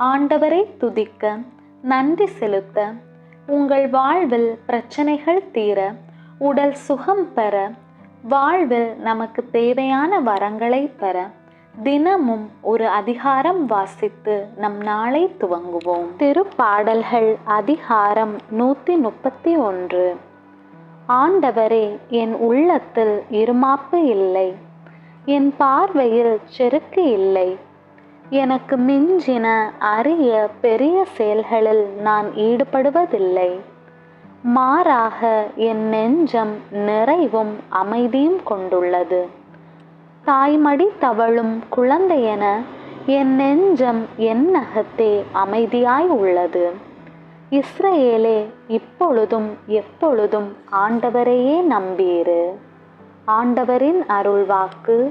ஆண்டவரை துதிக்க நன்றி செலுத்த உங்கள் வாழ்வில் பிரச்சனைகள் தீர உடல் சுகம் பெற வாழ்வில் நமக்கு தேவையான வரங்களை பெற தினமும் ஒரு அதிகாரம் வாசித்து நம் நாளை துவங்குவோம். திருப்பாடல்கள் அதிகாரம் நூற்றி முப்பத்தி ஒன்று. ஆண்டவரே என் உள்ளத்தில் இருமாப்பு இல்லை. என் பார்வையில் செருக்கு இல்லை. எனக்கு மிஞ்சின அரிய பெரிய செயல்களில் நான் ஈடுபடுவதில்லை. மாறாக என் நெஞ்சம் நிறைவும் அமைதியும் கொண்டுள்ளது. தாய்மடி தவழும் குழந்தையென என் நெஞ்சம் என் நகத்தே அமைதியாய் உள்ளது. இஸ்ரேலே இப்பொழுதும் எப்பொழுதும் ஆண்டவரையே நம்பீரு. ஆண்டவரின் அருள்வாக்கு